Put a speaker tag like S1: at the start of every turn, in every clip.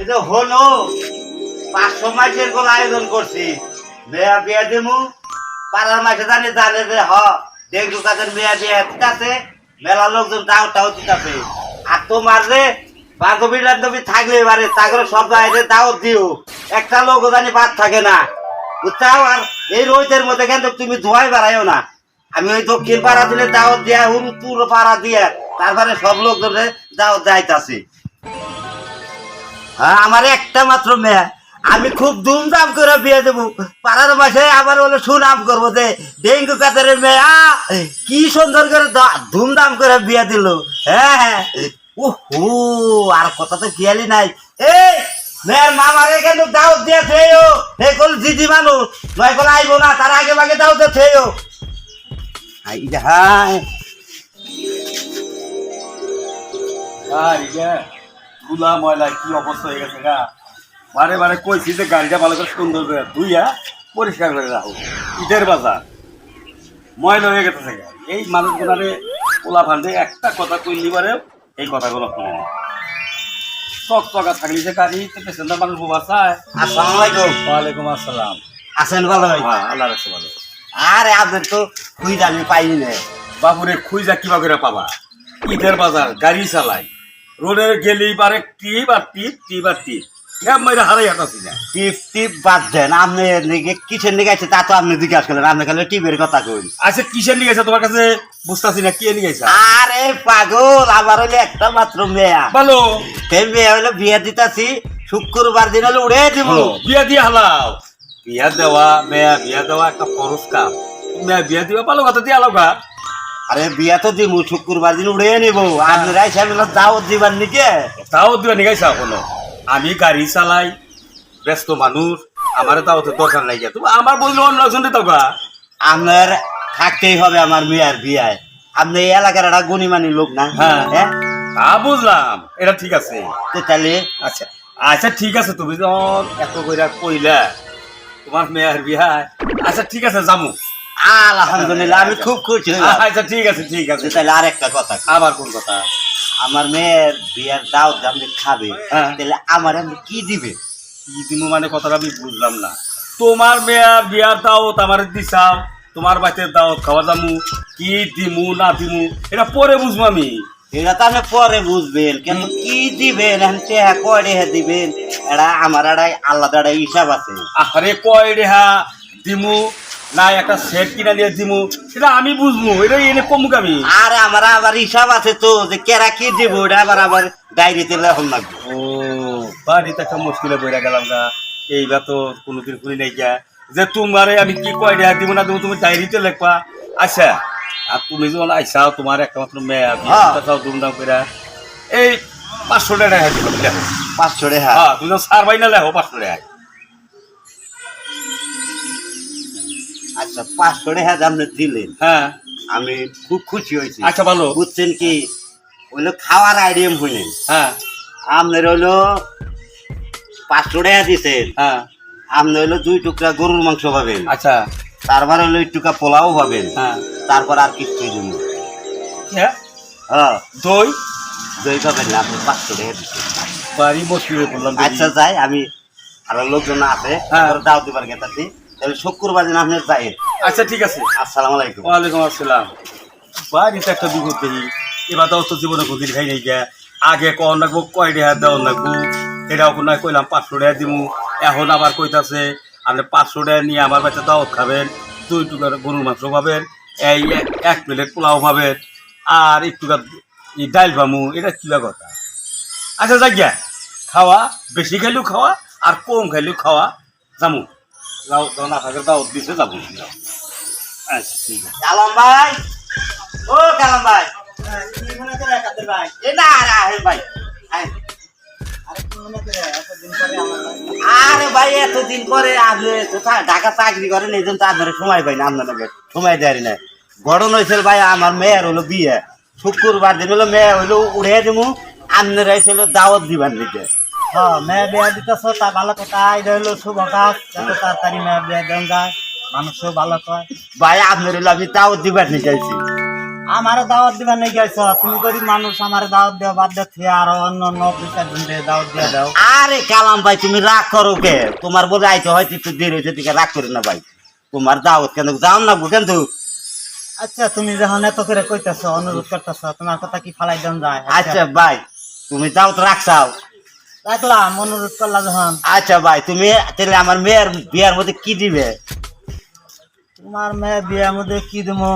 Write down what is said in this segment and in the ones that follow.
S1: এই হলো পাঁচশো মাসের কোন আয়োজন করছি। মেয়া বিয়া দিমু, পাড়ার মাসে জানি জানে যে হ ডেঙ্গু কাজের মেয়া বিয়া দিতাছে, মেলা লোকজন দাও টাও দিতাছে। আর তোমার যে বান্ধবী বান্ধবী থাকলে এবারে তাগরে সব বাইরে দাও দিও। একটা লোক জানি বাদ থাকে না। বুঝছাও? আর এই রোদের মধ্যে কিন্তু তুমি ধোয়াই বেড়াইও না। আমি ওই দক্ষিণ পাড়া দিলে দাওয়াত দিয়া উত্তর পাড়া দিয়া, তারপরে সব লোকজনে দাওয়াত যাইতাছি। আমার একটা মাত্র মেয়ে। আমি খুব ধুমধাম করে বিয়ে দেবো। পাড়ার মাসে আবার বলে সুনাম করব যে, ডেঙ্গু কাতারের মেয়ে কি সুন্দর করে ধুমধাম করে বিয়ে দিল। হ্যাঁ হ্যাঁ। ও হো আর কথা তো খেয়ালি নাই। এই, মেয়ের মামারে কেন দাও দিয়ে থেও হে কল দিদি মানুষ। নয় কল আইবো না, তার আগে ভাগে দাও দিয়ে থেও আই হ্যাঁ
S2: ইয়ে ধুলা ময়লা কি অবস্থা হয়ে গেছে গা? বারে বারে কইছি যে গাড়িটা ভালো করে সুন্দর করে ধুইয়া পরিষ্কার করে রাখো। ঈদের বাজার। ময়লা হয়ে গেছে গা এই মানুষগুলারে পোলা ফান্ডে একটা কথা কইলি বারে এই কথাগুলো শুনে না। চক চকা থাকলি যে গাড়ি তো পেছনটা মানুষ বোবা চায়।
S1: আসসালামু আলাইকুম।
S2: ওয়ালাইকুম আসসালাম।
S1: আছেন ভালো
S2: হ্যাঁ আল্লাহ রাখছে ভালো।
S1: আরে আপনার তো খুঁজে আমি পাইনি না।
S2: বাবুরে খুঁজা কিবা করে পাবা? ঈদের বাজার গাড়ি চালাই। রোডে গেলি পারে টিপ আর টিপ টিপ আর টিপ ক্যাব মাইরা হারাই হাঁটাছি না।
S1: টিপ টিপ বাদ দেন আপনি এদিকে কিসের আছে তা তো আপনি জিজ্ঞাসা করলেন আপনি খালি টিপের কথা কই
S2: আচ্ছা কিসের নিয়ে গেছে তোমার কাছে বুঝতেছি না কে নিয়ে গেছে
S1: আরে পাগল আমার হইলে একটা মাত্র মেয়া।
S2: বলো।
S1: সেই মেয়ে হইলে বিয়ে দিতাছি শুক্রবার দিন হলে উড়ে দিব।
S2: বিয়া দিয়ে হালাও। বিয়া দেওয়া মেয়া বিয়া দেওয়া একটা খরচ কাম। মেয়া বিয়া দিবা পালো কথা দিয়ে গা।
S1: আরে বিয়া তো দিব শুক্রবার দিন উড়ে নিব আপনারা এসে আমি দাওয়াত দিবার নিকে?
S2: তাও দিবা নিয়ে গেছে কোনো আমি গাড়ি চালাই ব্যস্ত মানুষ আমার তাও তো দরকার নাই তুমি আমার বলল অন্য একজন গা।
S1: আপনার থাকতেই হবে আমার মেয়ের বিয়ায়। আপনি এই এলাকার একটা গুণীমানি লোক না?
S2: হ্যাঁ।
S1: হ্যাঁ?
S2: তা বুঝলাম এটা ঠিক আছে।
S1: তো তাহলে?
S2: আচ্ছা আচ্ছা ঠিক আছে তুমি যখন এত কইরা কইলা তোমার মেয়ের বিয়ায়। আচ্ছা ঠিক আছে যামু।
S1: আলহামদুলিল্লাহ আমি খুব খুশি হইলাম।
S2: আচ্ছা ঠিক আছে ঠিক আছে।
S1: তাহলে আরেকটা কথা।
S2: আবার কোন কথা?
S1: আমার মেয়ের বিয়ার দাওয়াত যে আপনি খাবে
S2: হ্যাঁ।
S1: তাহলে আমার আপনি কি দিবে?
S2: কি দিমু মানে কথাটা আমি বুঝলাম না। তোমার মেয়ের বিয়ার দাওত আমার দিছাও তোমার বাচ্চার দাওত খাওয়া যামু কি দিমু না দিমু এটা পরে বুঝব আমি।
S1: এটা তো আপনি পরে বুঝবেন কিন্তু কি দিবেন টেহা কয় রেহা দিবেন? এটা আমার একটা আলাদা একটা হিসাব আছে।
S2: আরে কয় রেহা দিমু না একটা সেট কিনা দিয়ে দিমু। সেটা আমি বুঝব এটা এনে কমুক আমি
S1: আর আমার আবার হিসাব আছে তো যে কেরা কি দিব এটা আবার আবার ডায়েরিতে লেখন লাগবে।
S2: ও বাড়িতে একটা মুশকিলে বইরা গেলাম গা। এইবার তো কোনোদিন শুনি নাই গা। যে তোমারে আমি কি কয় রেহা দিব না দেবো তুমি ডায়েরিতে লেখবা। আচ্ছা আর তুমি যখন আইসাও তোমার একটা মাত্র মেয়ে
S1: হ্যাঁ।
S2: বিয়ে ধুমধাম করে এই পাঁচশো টাকা দিলাম
S1: পাঁচশো রেহা
S2: হ্যাঁ তুমি সার বাইনা লেখো পাঁচশো রেহা
S1: আচ্ছা পাঁচশো যে আপনি দিলেন।
S2: হ্যাঁ।
S1: আমি খুব খুশি হয়েছি।
S2: আচ্ছা ভালো
S1: বুঝছেন কি? হইল খাওয়ার আইডিয়াম হইলেন
S2: হ্যাঁ।
S1: আপনার হইল পাঁচশো টাকা দিছেন।
S2: হ্যাঁ।
S1: আপনি হইল দুই টুকরা গরুর মাংস পাবেন।
S2: আচ্ছা।
S1: তারপর হইল এক টুকা পোলাও পাবেন।
S2: হ্যাঁ।
S1: তারপর আর কিছুই জন্য
S2: হ্যাঁ?
S1: হ্যাঁ।
S2: দই?
S1: দই পাবেন না আপনি পাঁচশো টাকা দিচ্ছেন
S2: বাড়ি মুশকিল হয়ে
S1: আচ্ছা যাই আমি আরও লোকজন আছে।
S2: হ্যাঁ।
S1: দাও দিবার গেতাছি। তাহলে শুক্রবার দিন আপনি যাই
S2: আচ্ছা ঠিক আছে।
S1: আসসালামু আলাইকুম।
S2: ওয়ালাইকুম আসসালাম। বাড়িতে একটা বিপদ দেখি। এবার দাও তো জীবনে খাই নাই গিয়া আগে লাগবো কয় টাকা দেওয়ার লাগবো এটাও কোনো কইলাম পাঁচশো টাকা দিমু। এখন আবার কইতাছে আপনি পাঁচশো টাকা নিয়ে আমার বাচ্চা দাওয়াত খাবেন দুই টুকা গরুর মাংস পাবেন এই এক- প্লেট পোলাও পাবেন আর একটু ডাইল পামু এটা কিলা কথা? আচ্ছা যাক গিয়া খাওয়া বেশি খাইলেও খাওয়া আর কম খাইলেও খাওয়া যামু। যাও যাও না থাকে দাওয়াত দিছে, যাব। আচ্ছা ঠিক আছে।
S1: কালাম ভাই। ও, কালাম ভাই। আরে ভাই এতদিন পরে থা- ঢাকা চাকরি করেন, এই জন্য তো আপনার সময় পাই না আপনাকে সময় দেয় না। গরম হয়েছিল ভাই, আমার মেয়ের হলো বিয়ে। শুক্রবার দিন হলো মেয়ে হইল উড়ে দিমু। আপনারা দাওয়াত দিবার নিতে।
S3: হ্যাঁ মেয়ে বিয়া দিতেছ তা ভালো কথা। এটা হলো শুভ কাজ যত তাড়াতাড়ি মেয়ে বিয়া দেন যায় মানুষও ভালো কয়।
S1: ভাই আপনার আমি দাওয়াত দিবার
S3: দাওয়াত দিবা নেই গেছ তুমি গরিব মানুষ আমারে দাওয়াত দেওয়া বাদ দিয়ে আর অন্য অন্য অফিসার দিন দাওয়াত দিয়ে দাও।
S1: আরে কালাম ভাই তুমি রাগ করো কে? তোমার বলে আইতে হয়তো একটু দেরি হয়েছে দিকে রাগ করি না ভাই। তোমার দাওয়াত কেন? যাও না কিন্তু
S3: আচ্ছা তুমি যখন এত করে কইতেছ অনুরোধ করতেছ তোমার কথা কি ফালাই দেন যায়?
S1: আচ্ছা ভাই তুমি দাওয়াত রাখছাও।
S3: রাখলাম অনুরোধ করলা যখন।
S1: আচ্ছা ভাই তুমি তাহলে আমার মেয়ের বিয়ার মধ্যে কি দিবে?
S3: তোমার মেয়ে বিয়ের মধ্যে কি দেবো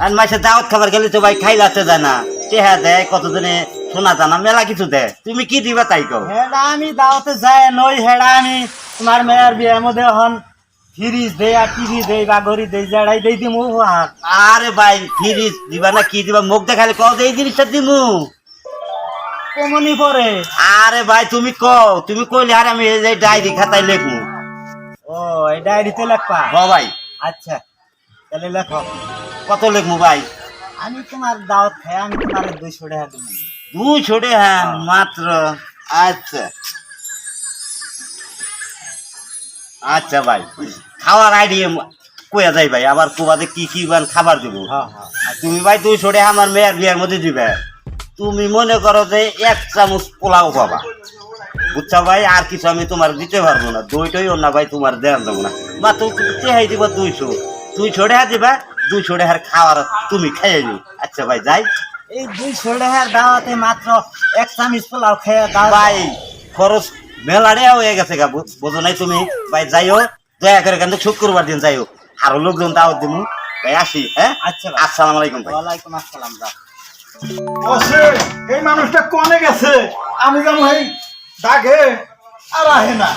S1: আর মাসে দাওয়াত খাবার গেলে তো ভাই খাইলাতে যায় না। টেহা দেয় কতদিনে শোনা জানা মেলা কিছু দেয়। তুমি কি দিবা তাই কও?
S3: হেডা আমি দাওয়াতে যাই নই হেডা আমি তোমার মেয়ের বিয়ের মধ্যে এখন ফ্রিজ দেই আর টিভি দেই বা ঘড়ি দেই জেড়াই দেই দিমু আরে।
S1: ভাই ফিরিস দিবা না কি দিবা? মুখ দেখালে কও এই জিনিসটা দিমু?
S3: কমনি পরে।
S1: আরে ভাই তুমি কও তুমি কইলে আর আমি এই ডায়েরি খাতায় লিখব
S3: ও এই ডায়েরিতে লেখবা?
S1: হ ভাই।
S3: আচ্ছা তাহলে লেখো।
S1: কত লিখব ভাই?
S3: আমি তোমার দাওয়াত খাই আমি তোমার দুইশো টাকা দেবো।
S1: দুই ছোটে হ্যাঁ মাত্র? আচ্ছা। আচ্ছা ভাই খাওয়ার আইডিয়া কইয়া যাই ভাই আবার কোবাতে কি কি বান খাবার দিব? তুমি ভাই দুই ছোটে আমার মেয়ের বিয়ের মধ্যে দিবে। তুমি মনে করো যে এক চামচ পোলাও পাবা। বুঝছ ভাই? আর কিছু আমি তোমার দিতে পারব না। দইটাই না ভাই তোমার দেওয়া যাব না। বা তুমি তেহাই দিবা দুইশো। দুই ছোটে হাত দিবা দুই ছোটে হার খাওয়ার তুমি খেয়ে নিও। আচ্ছা ভাই যাই।
S3: এই দুইশো টাকার দাওয়াতে মাত্র এক চামিচ পোলাও খেয়ে দাও।
S1: ভাই খরচ মেলাড়ে হয়ে গেছে গা। বোঝো নাই তুমি? ভাই যাইও দয়া করে কিন্তু শুক্রবার দিন যাইও আরও লোকজন দাওয়াত দিমু। ভাই আসি হ্যাঁ?
S3: আচ্ছা।
S1: আসসালামু আলাইকুম ভাই।
S3: ওয়ালাইকুম আসসালাম
S4: এই মানুষটা কনে গেছে? আমি যেন এই ডাকে আর আহে না।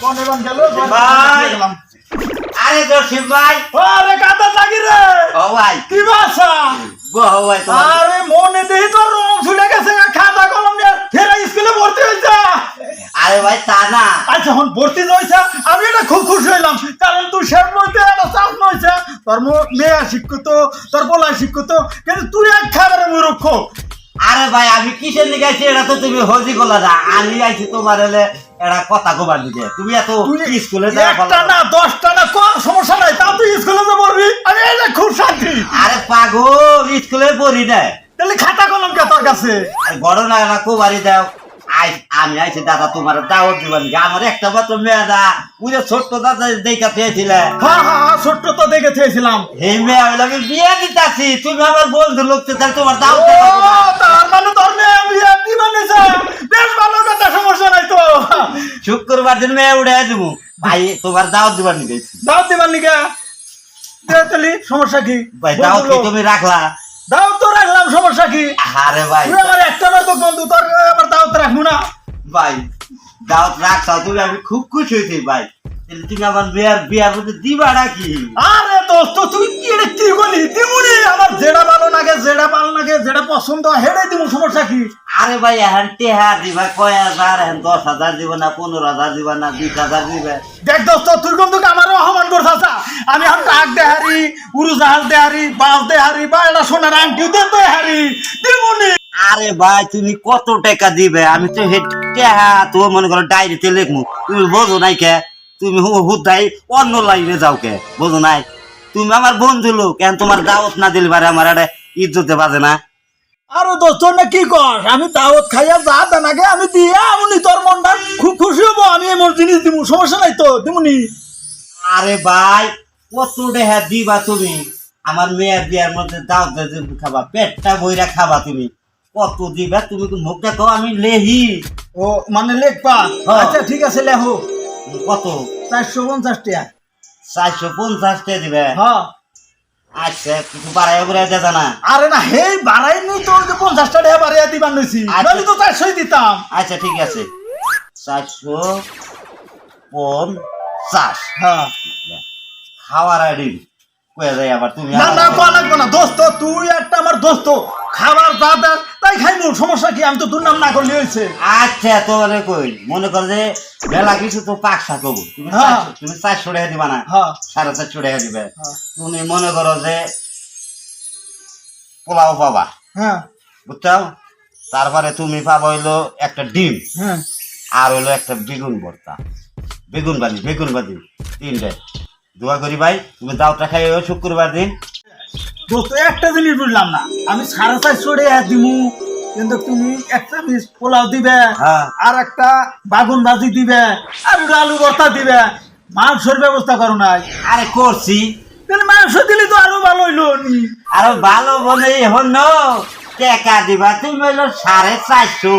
S4: কনে বান গেল
S1: ভাই। আরে জসিম ভাই।
S4: আরে কাদা লাগি রে।
S1: ও ভাই।
S4: কি
S1: ভাষা বহ ভাই
S4: আরে মনে দেই তো রং ছুটে গেছে খাতা কলম নিয়ে স্কুলে ভর্তি হয়েছে।
S1: আরে ভাই তা না।
S4: আচ্ছা এখন ভর্তি হয়েছে আমি এটা খুব খুশি হইলাম। কারণ তুই শেষ বলতে একটা চাপ নয়েছে তোর মেয়ে শিক্ষিত তোর বলা শিক্ষিত কিন্তু তুই এক খাবারে মূর্খ।
S1: আরে ভাই আমি কিসের লিগে আইছি? এটা তো তুমি হজি গলা না। আমি আইছি তোমার হলে এটা কথা কবার দিতে তুমি এত স্কুলে
S4: একটা না? দশটা না কোন সমস্যা নাই। তাও তুই স্কুলে যে পড়বি? আমি এই খুব শান্তি।
S1: আরে পাগল স্কুলে পড়ি দেয়
S4: তাহলে খাতা কলম কে তোর কাছে?
S1: বড় না দাও। আই আমি আইছি দাদা তোমার দাওয়াত দিবান আমার একটা মাত্র মেয়ে দা ওই যে ছোট্ট দাদা দেখা পেয়েছিলে।
S4: হ্যাঁ হ্যাঁ হ্যাঁ ছোট্ট তো দেখে
S1: এই মেয়ে আমি বিয়ে দিতাছি। তুমি আমার বন্ধু লোক তো তাহলে তোমার দাও
S4: ও তার মানে তোর মেয়ে একটি বেশ ভালো কথা সমস্যা নাই তো।
S1: শুক্রবার দিন মেয়ে উঠে দিব ভাই তোমার দাওয়াত দিবার নিয়ে গেছি
S4: দাও দিবার নিকা তাহলে সমস্যা কি?
S1: ভাই দাওয়াত কি তুমি রাখলা?
S4: দাও তো রাখলাম সমস্যা কি?
S1: আরে ভাই।
S4: তুই আমার একটা নয় তো বন্ধু তোর আবার দাও তো রাখব না।
S1: ভাই দাওয়াত রাখছাও তুমি আমি খুব খুশি হয়েছি ভাই। তুমি আমার বিয়ার বিয়ার মধ্যে দিবা নাকি?
S4: আরে দোস্ত তুই কি রে কি বলি? দিমুনি আমার যেটা ভালো লাগে যেটা ভালো লাগে যেটা পছন্দ হেডে দিমু সমস্যা কি?
S1: আরে ভাই এখন টেহা দিবা কয় হাজার? এখন দশ হাজার দিব না পনেরো হাজার দিবা না বিশ হাজার দিবে।
S4: দেখ দোস্ত তুই কিন্তু অপমান আমি এখন টাক দেহারি উড়োজাহাজ দেহারি বাস দেহারি বা এটা সোনার আংটিও দে দেহারি। দিমুনি
S1: আরে ভাই তুমি কত টাকা দিবে? আমি তো হে টেহা তো মনে করো ডায়েরিতে লিখমু। তুমি বোঝো নাই কে? তুমি হুদাই অন্য লাইনে যাও কে? বোঝো নাই? তুমি আমার বন্ধু লোক কেন তোমার দাওয়াত না দিলে পারে আমার একটা ইজ্জতে বাজে না?
S4: আরে দোস্ত না কি কর আমি দাওয়াত খাইয়া যা দেনাকে আমি দিয়ে আমনি তোর মনটা খুব খুশি হব আমি এমন জিনিস দিমু সমস্যা নাই তো দিমুনি।
S1: আরে ভাই কত টাকা দিবা তুমি? আমার মেয়ের বিয়ার মধ্যে দাওয়াত খাবা পেটটা বইরা খাবা তুমি। কত দিবা তুমি তো মুখটা কও আমি লেহি।
S4: ও মানে লেখবা?
S1: হ্যাঁ।
S4: আচ্ছা ঠিক আছে লেখো।
S1: কত?
S4: চারশো পঞ্চাশ টাকা।
S1: চারশো পঞ্চাশ টাকা দিবে?
S4: হ্যাঁ
S1: আচ্ছা কিছু বাড়াই বাড়াই দেয় না
S4: আরে না হেই বাড়াই নি তোর যে পঞ্চাশটা টাকা বাড়াইয়া দিবার
S1: আচ্ছা।
S4: তো চারশোই দিতাম।
S1: আচ্ছা ঠিক আছে। চারশো পঞ্চাশ।
S4: হ্যাঁ
S1: খাওয়ার আইডি। আবার তুমি
S4: না না কোয়া লাগবে না। দোস্ত তুই একটা আমার দোস্ত। খাবার যা দেয় তাই খাইমু সমস্যা কি? আমি তো তোর না করলে হয়েছে।
S1: আচ্ছা তোরে কই? মনে কর যে কিছু তো পাক তুমি
S4: হ্যাঁ।
S1: তুমি চারশো টাকা দিবা না?
S4: হ্যাঁ।
S1: সাড়ে চারশো টাকা দিবে।
S4: হ্যাঁ।
S1: তুমি মনে করো যে পোলাও পাবা।
S4: হ্যাঁ।
S1: বুঝছ তারপরে তুমি পাবা হইল একটা ডিম। আর হইল একটা বেগুন ভর্তা। বেগুন বাজি বেগুন বাজি তিনটে। দোয়া করি ভাই তুমি দাওটা খাই শুক্রবার দিন।
S4: দোস্ত একটা জিনিস বুঝলাম না। আমি সাড়ে চারশো টাকা দিমু কিন্তু তুমি একটা পিস পোলাও দিবে
S1: হ্যাঁ।
S4: আর একটা বাগুন ভাজি দিবে আর আলু ভর্তা দিবে। মাংসের ব্যবস্থা করো নাই।
S1: আরে করছি।
S4: মাংস দিলে তো আরও ভালো হইল
S1: আরও ভালো বলে হন। টাকা দিবা তুমি হইল সাড়ে চারশো।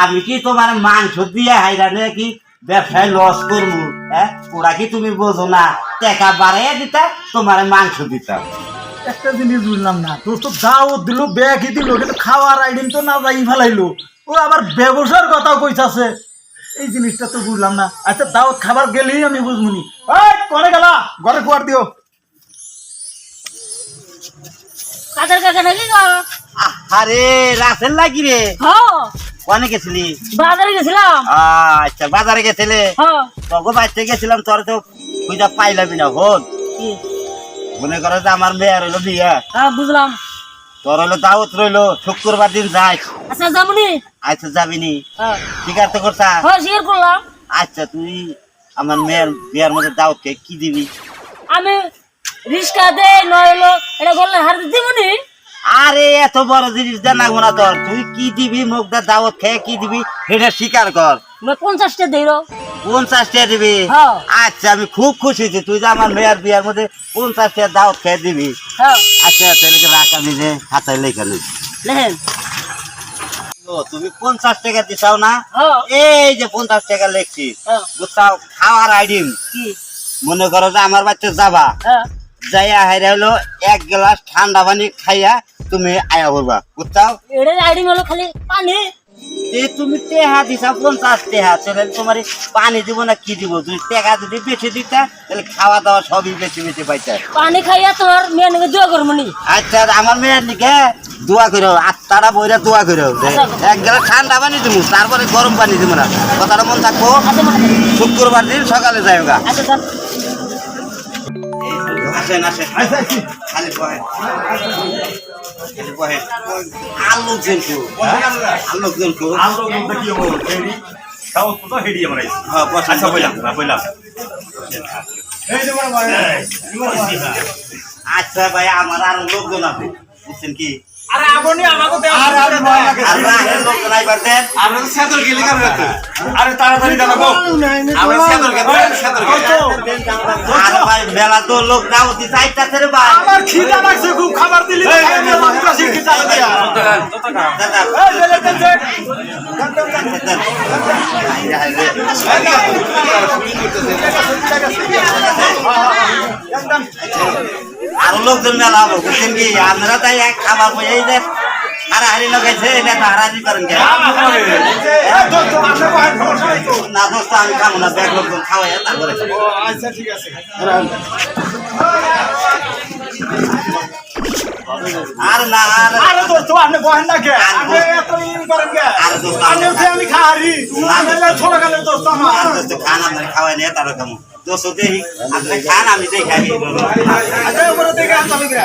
S1: আমি কি তোমার মাংস দিয়ে হাইরা কি ব্যবসায় লস করব? হ্যাঁ? ওরা কি তুমি বোঝো না? টাকা বাড়াইয়া দিতা তোমার মাংস দিতাম।
S4: একটা জিনিস বুঝলাম না। দোস্ত দাওয়াত দিল ব্যাগই দিল কিন্তু খাওয়ার আইটেম তো না যাই ফেলাইলো। ও আবার ব্যবসার কথা কইতাছে। এই জিনিসটা তো বুঝলাম না। আচ্ছা দাওয়াত খাবার গেলেই আমি বুঝবনি এই করে গেলা ঘরে কুয়ার দিও।
S5: কাদের কাকা নাকি গো?
S1: আরে রাসেল লাগি রে?
S5: হ
S1: কনে গেছিলি?
S5: বাজারে গেছিলাম।
S1: আচ্ছা বাজারে গেছিলে? তখন বাড়িতে গেছিলাম তোর তো খুঁজা পাইলামই না হন মনে করো যে আমার মেয়ের হইল বিয়া।
S5: হ্যাঁ বুঝলাম।
S1: তোর হইল দাওয়াত রইল শুক্রবার দিন যাই
S5: আচ্ছা যাবনি?
S1: আচ্ছা যাবিনি।
S5: হ্যাঁ।
S1: স্বীকার তো করছা?
S5: হ্যাঁ স্বীকার করলাম।
S1: আচ্ছা তুই আমার মেয়ের বিয়ার মধ্যে দাওয়াত কে কি দিবি?
S5: আমি রিক্সা দে নয়লো এটা বললে হার দিবনি?
S1: আরে এত বড় জিনিস দেন না না তোর। তুই কি দিবি? মুখটা দাওয়াত খেয়ে কি দিবি? সেটা স্বীকার কর।
S5: পঞ্চাশটা দিই রো।
S1: পঞ্চাশ টাকা দিবি?
S5: হ্যাঁ।
S1: আচ্ছা আমি খুব খুশি হয়েছি। তুই যে আমার মেয়ের বিয়ার মধ্যে পঞ্চাশ টাকা দাওয়াত খেয়ে দিবি।
S5: হ্যাঁ।
S1: আচ্ছা তাহলে রাখ আমি যে খাতায় লেখা তুমি পঞ্চাশ টাকা দিছাও না?
S5: হ্যাঁ।
S1: এই যে পঞ্চাশ টাকা লেখছি। বুঝছাও? খাওয়ার আইডিম। মনে করো যে আমার বাচ্চা যাবা। যাইয়া হাইরা হলো এক গ্লাস ঠান্ডা পানি খাইয়া তুমি আয়া করবা বুঝছাও?
S5: এটা আইডি হলো খালি পানি।
S1: যে তুমি টেহা দিছা পঞ্চাশ টেহা তাহলে তোমার পানি দিব না কি দিব? তুমি টেকা যদি বেশি দিতা তাহলে খাওয়া দাওয়া সবই বেশি বেশি পাইতা।
S5: পানি খাইয়া তোমার মেয়ে নাকি দোয়া করব নি।
S1: আচ্ছা আমার মেয়ের দিকে দোয়া করো আটটাটা বইরা দোয়া করো। যে এক গ্লাস ঠান্ডা পানি দিব তারপরে গরম পানি দিব না। কথাটা মন থাকব
S5: আচ্ছা করি।
S1: শুক্রবার দিন সকালে যাই
S5: আচ্ছা।
S1: আসেন আসেন
S4: আচ্ছা আচ্ছা
S1: খালি বহেন খালি বহেন আলু জন্তু আলু জন্তু
S2: কি হব হেডি তাও তো হেডি আমরা
S1: হ্যাঁ বসেন
S2: আচ্ছা বললাম না বললাম
S1: আচ্ছা ভাই আমার আর লোকজন আছে বুঝছেন কি
S4: আরে আপনি আমাকে দেন আরে আরে লাগে
S1: আর রাহের লোকজন আইবার দেন
S2: আরে তাড়াতাড়ি জানাব
S1: আর ভাই মেলা তো লোক দাওয়াতি চাইতাছে রে ভাই
S4: আমার খিদা লাগছে খুব খাবার দিলি তো দেন
S1: আরও লোকজন মেলা হব বুঝছেন কি? আপনারা তাই এক খাবার বই এই যে হারাহারি লাগাইছে এটা তো হারাহারি করেন না দোস্ত আমি খাব না ব্যাগ লোকজন খাওয়াই তারপরে।
S4: আচ্ছা ঠিক আছে।
S1: আর না আর
S4: আরে দোস্ত আপনি না কে
S1: আরে দোস্ত,
S4: আমি ছোট কালের দোস্ত আমার।
S1: দোস্ত খান আপনার খাওয়াই নিয়ে তারপরে খাব দোস্ত দেখি আপনি খান, আমি দেখি খাই
S4: আচ্ছা উপরে দেখে আসতে হবে কে